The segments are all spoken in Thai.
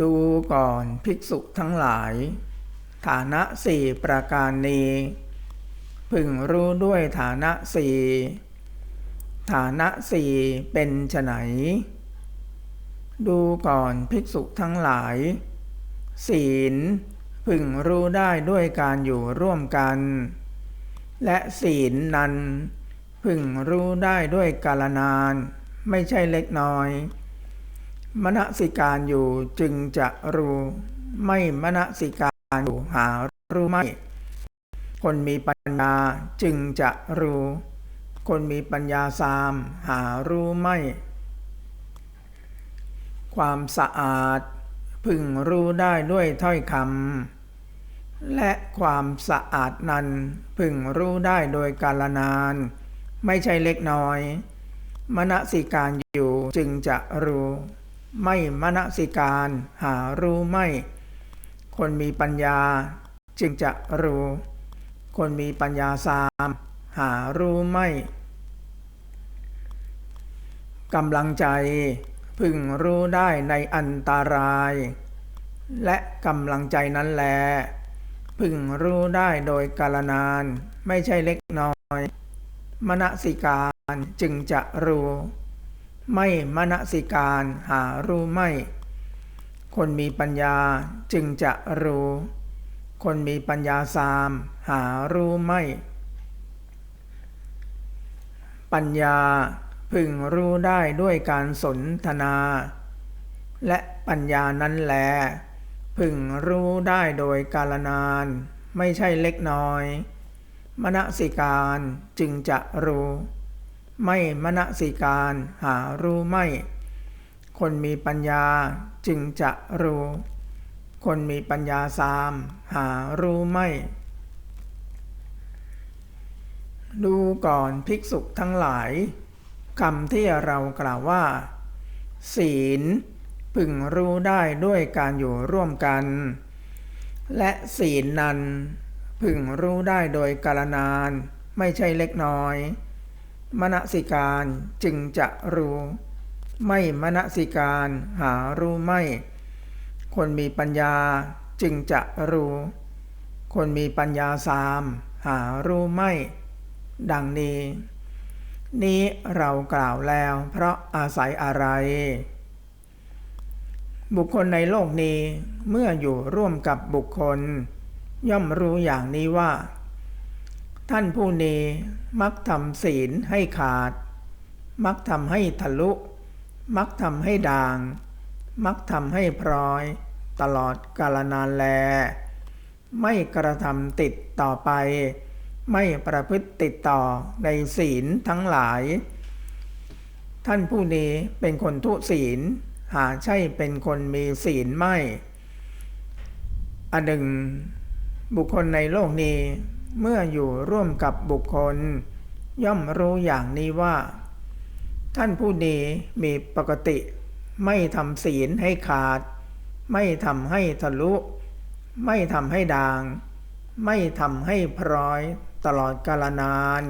ดูก่อนภิกษุทั้งหลาย ฐานะสี่ประการนี้ พึงรู้ด้วยฐานะสี่ฐานะสี่เป็นไนดูก่อนภิกษุทั้งหลาย ศีลพึงรู้ได้ด้วยการอยู่ร่วมกัน และศีลนั้น พึงรู้ได้ด้วยกาลนาน ไม่ใช่เล็กน้อย มณสิการอยู่จึงจะรู้ไม่มณสิการอยู่หารู้ไม่ คนมีปัญญาจึงจะรู้ คนมีปัญญาสามหารู้ไม่ ความสะอาดพึงรู้ได้ด้วยถ้อยคำและความสะอาดนั้นพึงรู้ได้โดยกาลนาน ไม่ใช่เล็กน้อย มณสิการอยู่จึงจะรู้ ไม่มณสิการหารู้ไม่ คนมีปัญญาจึงจะรู้ คนมีปัญญาสามหารู้ไม่กำลังใจพึงรู้ได้ในอันตาราย และกำลังใจนั้นแล พึงรู้ได้โดยกาลนาน ไม่ใช่เล็กน้อย มณสิการจึงจะรู้ ไม่มณสิการหารู้ไม่ คนมีปัญญาจึงจะรู้ คนมีปัญญาสามหารู้ไม่ ปัญญาพึงรู้ได้ด้วยการสนทนา และปัญญานั้นแลพึงรู้ได้โดยกาลนาน ไม่ใช่เล็กน้อย มณสิการจึงจะรู้ ไม่มณสิการหารู้ไม่ คนมีปัญญาจึงจะรู้ คนมีปัญญาสามหารู้ไม่ ดูก่อนภิกษุทั้งหลายคำที่เรากล่าวว่า ศีลพึงรู้ได้ด้วยการอยู่ร่วมกัน และศีลนั้นพึงรู้ได้โดยกาลนาน ไม่ใช่เล็กน้อย ณสิการจึงจะรู้ ไม่มณสิการหารู้ไม่ คนมีปัญญาจึงจะรู้ คนมีปัญญาสามหารู้ไม่ ดังนี้ นี้เรากล่าวแล้วเพราะอาศัยอะไร บุคคลในโลกนี้เมื่ออยู่ร่วมกับบุคคล ย่อมรู้อย่างนี้ว่า ท่านผู้นี้มักทำศีลให้ขาด มักทำให้ทะลุ มักทำให้ด่าง มักทำให้พลอย ตลอดกาลนานแล ไม่กระทำติดต่อไป ไม่ประพฤติติดต่อในศีลทั้งหลาย ท่านผู้นี้เป็นคนทุศีล หาใช่เป็นคนมีศีลไม่ อันหนึ่ง บุคคลในโลกนี้ เมื่ออยู่ร่วมกับบุคคล ย่อมรู้อย่างนี้ว่า ท่านผู้นี้มีปกติ ไม่ทำศีลให้ขาด ไม่ทำให้ทะลุ ไม่ทำให้ด่าง ไม่ทำให้พร้อยตลอดกาลนาน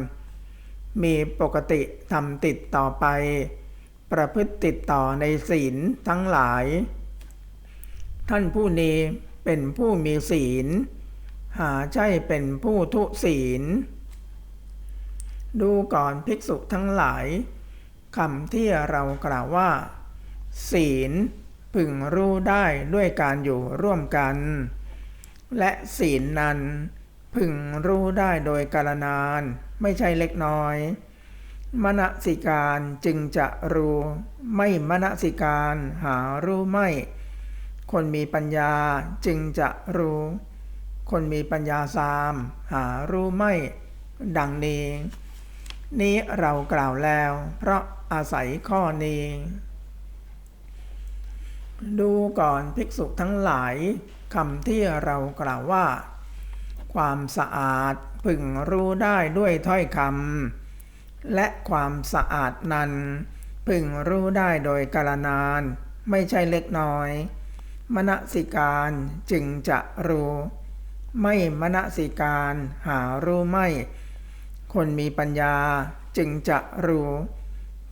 มีปกติทำติดต่อไป ประพฤติติดต่อในศีลทั้งหลาย ท่านผู้นี้เป็นผู้มีศีล หาใช่เป็นผู้ทุศีล ดูก่อนภิกษุทั้งหลายคำที่เรากล่าวว่า ศีลพึงรู้ได้ด้วยการอยู่ร่วมกัน และศีลนั้นพึงรู้ได้โดยกาลนาน ไม่ใช่เล็กน้อย มณสิการจึงจะรู้ ไม่มณสิการหารู้ไม่ คนมีปัญญาจึงจะรู้ คนมีปัญญาสามหารู้ไม่ดังนี้ นี้เรากล่าวแล้ว เพราะอาศัยข้อนี้ ดูก่อนภิกษุทั้งหลายคำที่เรากล่าวว่า ความสะอาดพึงรู้ได้ด้วยถ้อยคำและความสะอาดนั้น พึงรู้ได้โดยกาลนาน ไม่ใช่เล็กน้อย มณสิการจึงจะรู้ ไม่มณสิการหารู้ไม่ คนมีปัญญาจึงจะรู้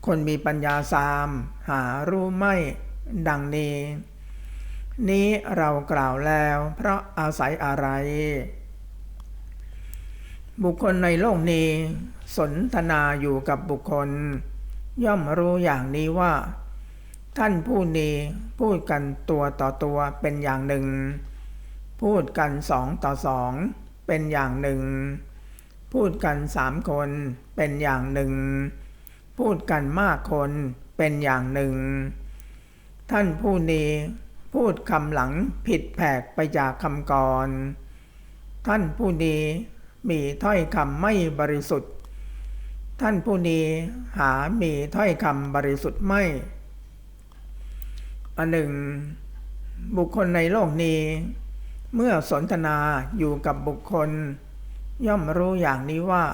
คนมีปัญญาสาม หารู้ไม่ ดังนี้ นี้เรากล่าวแล้วเพราะอาศัยอะไร บุคคลในโลกนี้ สนทนาอยู่กับบุคคล ย่อมรู้อย่างนี้ว่า ท่านผู้นี้พูดกันตัวต่อตัวเป็นอย่างหนึ่ง พูดกันสองต่อสองเป็นอย่างหนึ่ง พูดกันสามคนเป็นอย่างหนึ่ง พูดกันมากคนเป็นอย่างหนึ่ง ท่านผู้นี้พูดคำหลังผิดแผกไปจากคำก่อน ท่านผู้นี้มีถ้อยคำไม่บริสุทธิ์ ท่านผู้นี้หามีถ้อยคำบริสุทธิ์ไม่อันหนึ่ง บุคคลในโลกนี้ เมื่อสนทนาอยู่กับบุคคล ย่อมรู้อย่างนี้ว่า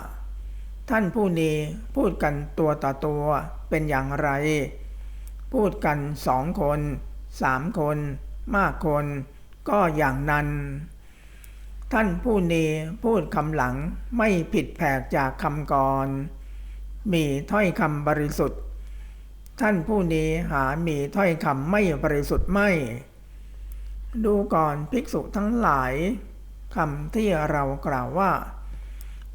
ท่านผู้นี้พูดกันตัวต่อตัวเป็นอย่างไร พูดกันสองคนสามคนมากคน ก็อย่างนั้น ท่านผู้นี้พูดคำหลังไม่ผิดแผกจากคำก่อน มีถ้อยคำบริสุทธิ์ ท่านผู้นี้หามีถ้อยคำไม่บริสุทธิ์ไม่ ดูก่อนภิกษุทั้งหลายคำที่เรากล่าวว่า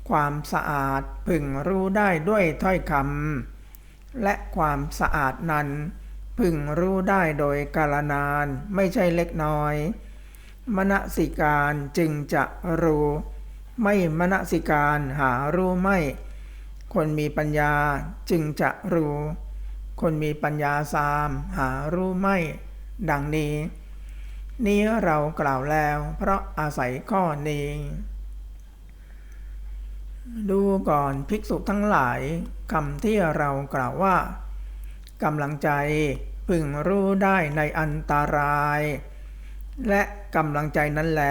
ความสะอาดพึงรู้ได้ด้วยถ้อยคำและความสะอาดนั้น พึงรู้ได้โดยกาลนานไม่ใช่เล็กน้อย มณสิการจึงจะรู้ ไม่มณสิการหารู้ไม่ คนมีปัญญาจึงจะรู้ คนมีปัญญาสามหารู้ไม่ ดังนี้ นี้เรากล่าวแล้ว เพราะอาศัยข้อนี้ ดูก่อนภิกษุทั้งหลายคำที่เรากล่าวว่ากำลังใจพึงรู้ได้ในอันตราย และกำลังใจนั้นแล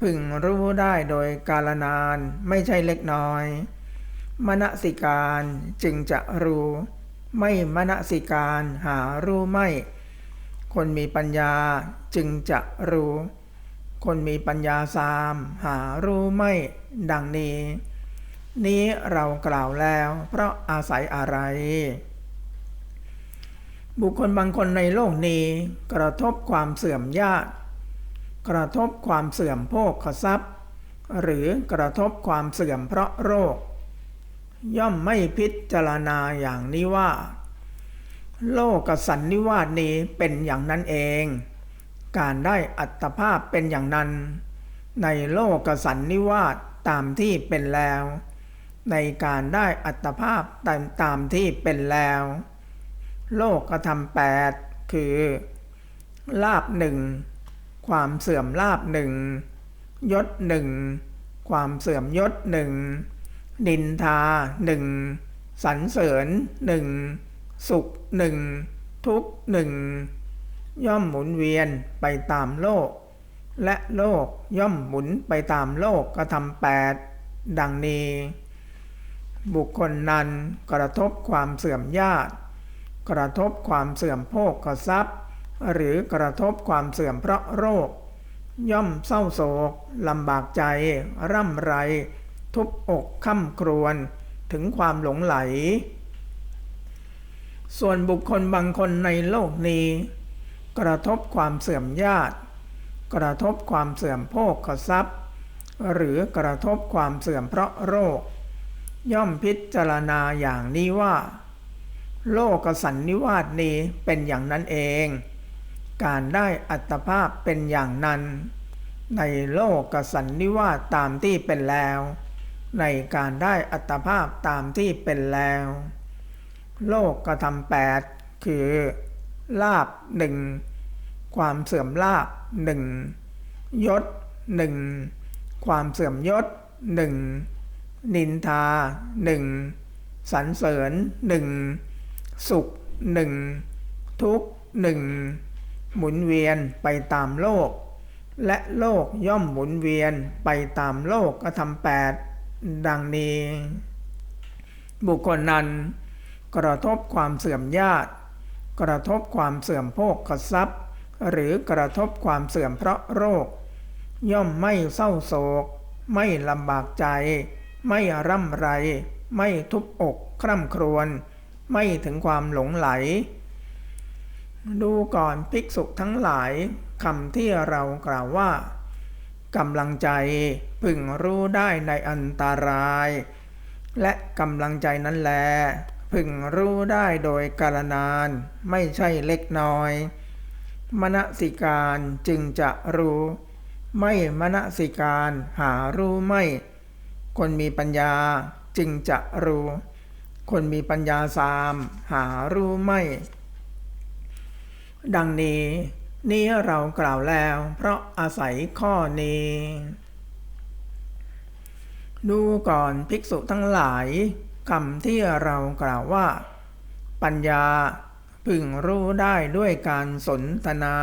พึงรู้ได้โดยกาลนานไม่ใช่เล็กน้อย มณสิการจึงจะรู้ ไม่มณสิการหารู้ไม่ คนมีปัญญาจึงจะรู้ คนมีปัญญาสามหารู้ไม่ดังนี้ นี้เรากล่าวแล้วเพราะอาศัยอะไร บุคคลบางคนในโลกนี้ กระทบความเสื่อมญาติ กระทบความเสื่อมโภคทรัพย์ หรือกระทบความเสื่อมเพราะโรค ย่อมไม่พิจารณาอย่างนี้ว่า โลกสันนิวาสนี้เป็นอย่างนั้นเอง การได้อัตภาพเป็นอย่างนั้น ในโลกสันนิวาสตามที่เป็นแล้ว ในการได้อัตภาพตามตามที่เป็นแล้ว โลกกระทำแปดคือลาบหนึ่งความเสื่อมลาบหนึ่งยศหนึ่งความเสื่อมยศหนึ่งนินทาหนึ่งสรรเสริญหนึ่ง สุขหนึ่งทุกหนึ่งย่อมหมุนเวียนไปตามโลก และโลกย่อมหมุนไปตามโลกกระทำแปดดังนี้ บุคคลนั้นกระทบความเสื่อมญาติ กระทบความเสื่อมโภคทรัพย์ หรือกระทบความเสื่อมเพราะโรค ย่อมเศร้าโศกลำบากใจ ร่ำไร ทุบอกค่ำครวญถึงความหลงไหล ส่วนบุคคลบางคนในโลกนี้ กระทบความเสื่อมญาติ กระทบความเสื่อมโภคทรัพย์ หรือกระทบความเสื่อมเพราะโรค ย่อมพิจารณาอย่างนี้ว่า โลกสันนิวาสนี้เป็นอย่างนั้นเอง การได้อัตภาพเป็นอย่างนั้น ในโลกสันนิวาสตามที่เป็นแล้ว ในการได้อัตภาพตามที่เป็นแล้ว โลกกระทำแปดคือลาบหนึ่งความเสื่อมลาบหนึ่งยศหนึ่งความเสื่อมยศหนึ่งนินทาหนึ่งสรรเสริญหนึ่งสุขหนึ่งทุกข์หนึ่งหมุนเวียนไปตามโลก และโลกย่อมหมุนเวียนไปตามโลกกระทำแปดดังนี้ บุคคลนั้น กระทบความเสื่อมญาติ กระทบความเสื่อมโภคทรัพย์ หรือกระทบความเสื่อมเพราะโรค ย่อมไม่เศร้าโศก ไม่ลำบากใจ ไม่ร่ำไร ไม่ทุบอกคร่ำครวญไม่ถึงความหลงไหล ดูก่อนภิกษุทั้งหลายคำที่เรากล่าวว่ากำลังใจพึงรู้ได้ในอันตราย และกำลังใจนั้นแล พึงรู้ได้โดยกาลนาน ไม่ใช่เล็กน้อย มณสิการจึงจะรู้ ไม่มณสิการหารู้ไม่ คนมีปัญญาจึงจะรู้ คนมีปัญญาสามหารู้ไม่ ดังนี้นี้เรากล่าวแล้ว เพราะอาศัยข้อนี้ดูก่อนภิกษุทั้งหลาย คำที่เรากล่าวว่า ปัญญาพึงรู้ได้ด้วยการสนทนา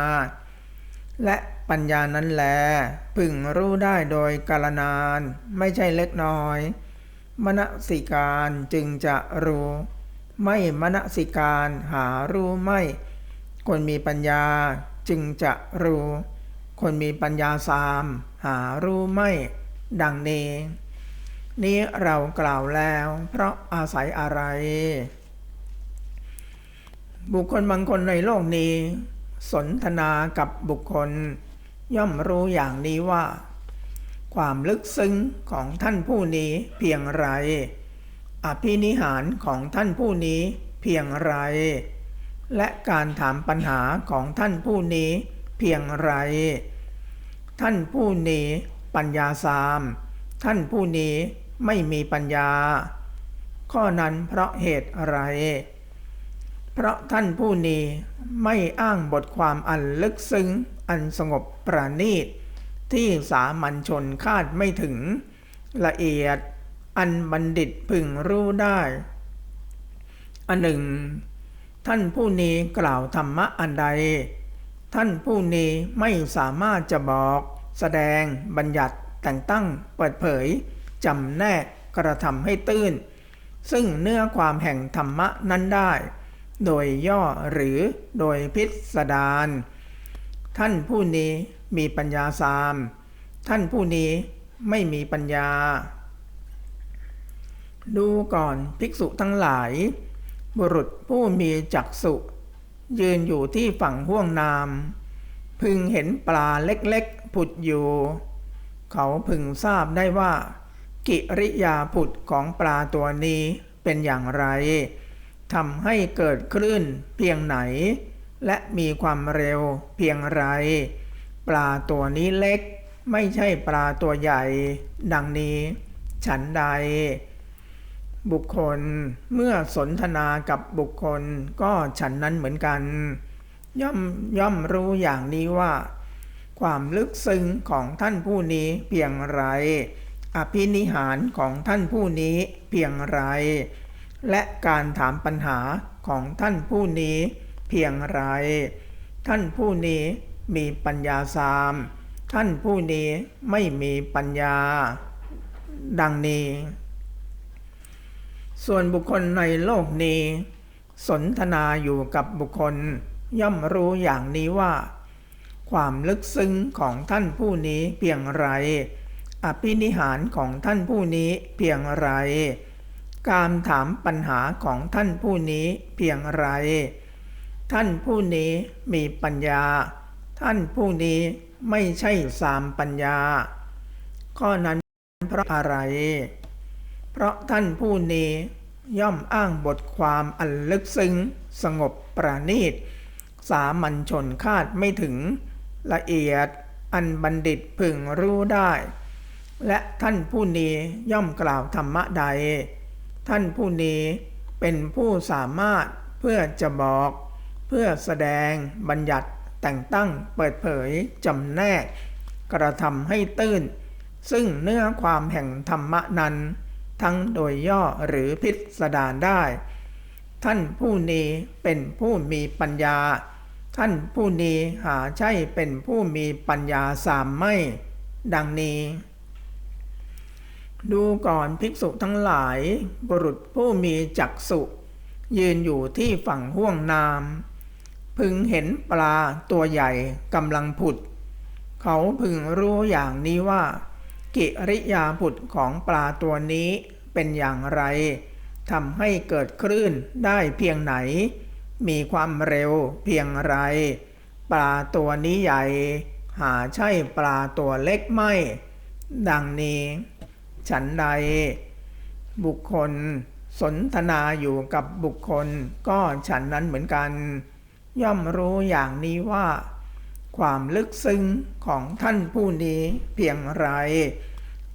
และปัญญานั้นแล พึงรู้ได้โดยกาลนาน ไม่ใช่เล็กน้อย มณสิการจึงจะรู้ ไม่มณสิการหารู้ไม่ คนมีปัญญาจึงจะรู้ คนมีปัญญาสาม หารู้ไม่ ดังนี้ นี้เรากล่าวแล้ว เพราะอาศัยอะไร บุคคลบางคนในโลกนี้ สนทนากับบุคคล ย่อมรู้อย่างนี้ว่า ความลึกซึ้งของท่านผู้นี้เพียงไร อภินิหารของท่านผู้นี้เพียงไร และการถามปัญหาของท่านผู้นี้เพียงไร ท่านผู้นี้ปัญญาสาม ท่านผู้นี้ ไม่มีปัญญา ข้อนั้นเพราะเหตุอะไร เพราะท่านผู้นี้ไม่อ้างบทความอันลึกซึ้ง อันสงบประณีต ที่สามัญชนคาดไม่ถึง ละเอียดอันบัณฑิตพึงรู้ได้ อันหนึ่ง ท่านผู้นี้กล่าวธรรมะอันใด ท่านผู้นี้ไม่สามารถจะบอก แสดงบัญญัติแต่งตั้งเปิดเผย จำแนกกระทำให้ตื้น ซึ่งเนื้อความแห่งธรรมะนั้นได้ โดยย่อหรือโดยพิสดารท่านผู้นี้มีปัญญาสาม ท่านผู้นี้ไม่มีปัญญา ดูก่อนภิกษุทั้งหลาย บุรุษผู้มีจักษุยืนอยู่ที่ฝั่งห้วงน้ำพึงเห็นปลาเล็กๆผุดอยู่ เขาพึงทราบได้ว่า กิริยาผุดของปลาตัวนี้เป็นอย่างไรทำให้เกิดคลื่นเพียงไหน และมีความเร็วเพียงไร ปลาตัวนี้เล็ก ไม่ใช่ปลาตัวใหญ่ ดังนี้ ฉันใด บุคคลเมื่อสนทนากับบุคคลก็ฉันนั้นเหมือนกัน ย่อมย่อมรู้อย่างนี้ว่า ความลึกซึ้งของท่านผู้นี้เพียงไร อภินิหารของท่านผู้นี้เพียงไร และการถามปัญหาของท่านผู้นี้เพียงไร ท่านผู้นี้มีปัญญาสาม ท่านผู้นี้ไม่มีปัญญา ดังนี้ ส่วนบุคคลในโลกนี้ สนทนาอยู่กับบุคคลย่อมรู้อย่างนี้ว่า ความลึกซึ้งของท่านผู้นี้เพียงไร อภินิหารของท่านผู้นี้เพียงไร การถามปัญหาของท่านผู้นี้เพียงไร ท่านผู้นี้มีปัญญา ท่านผู้นี้ไม่ใช่สามปัญญา ข้อนั้นเพราะอะไร เพราะท่านผู้นี้ย่อมอ้างบทความอันลึกซึ้ง สงบประณีต สามัญชนคาดไม่ถึง ละเอียดอันบัณฑิตพึงรู้ได้ และท่านผู้นี้ย่อมกล่าวธรรมะใด ท่านผู้นี้เป็นผู้สามารถเพื่อจะบอก เพื่อแสดงบัญญัติแต่งตั้งเปิดเผยจำแนก กระทำให้ตื้น ซึ่งเนื้อความแห่งธรรมะนั้น ทั้งโดยย่อหรือพิสดารได้ ท่านผู้นี้เป็นผู้มีปัญญา ท่านผู้นี้หาใช่เป็นผู้มีปัญญาสามไม่ ดังนี้ ดูก่อนภิกษุทั้งหลาย บุรุษผู้มีจักษุ ยืนอยู่ที่ฝั่งห้วงน้ำพึงเห็นปลาตัวใหญ่กำลังผุด เขาพึงรู้อย่างนี้ว่า กิริยาผุดของปลาตัวนี้เป็นอย่างไรทำให้เกิดคลื่นได้เพียงไหน มีความเร็วเพียงไร ปลาตัวนี้ใหญ่ หาใช่ปลาตัวเล็กไม่ ดังนี้ ฉันใด บุคคลสนทนาอยู่กับบุคคล ก็ฉันนั้นเหมือนกัน ย่อมรู้อย่างนี้ว่า ความลึกซึ้งของท่านผู้นี้เพียงไร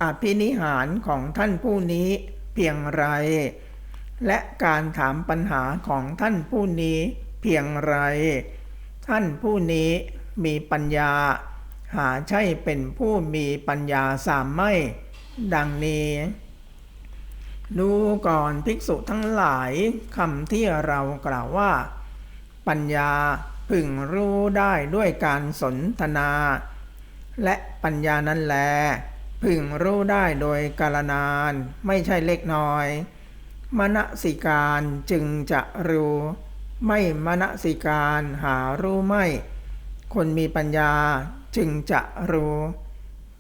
อภินิหารของท่านผู้นี้เพียงไร และการถามปัญหาของท่านผู้นี้เพียงไร ท่านผู้นี้มีปัญญา หาใช่เป็นผู้มีปัญญาสามไม่ ดังนี้ ดูก่อนภิกษุทั้งหลายคำที่เรากล่าวว่า ปัญญาพึงรู้ได้ด้วยการสนทนา และปัญญานั้นแล พึงรู้ได้โดยกาลนานไม่ใช่เล็กน้อย มณสิการจึงจะรู้ ไม่มณสิการหารู้ไม่ คนมีปัญญาจึงจะรู้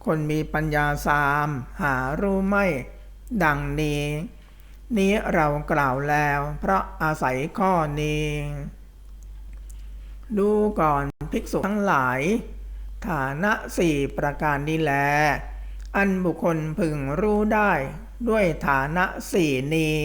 คนมีปัญญาสาม หารู้ไม่ ดังนี้ นี้เรากล่าวแล้ว เพราะอาศัยข้อนี้ ดูก่อนภิกษุทั้งหลาย ฐานะสี่ประการนี้แล อันบุคคลพึงรู้ได้ด้วยฐานะสี่นี้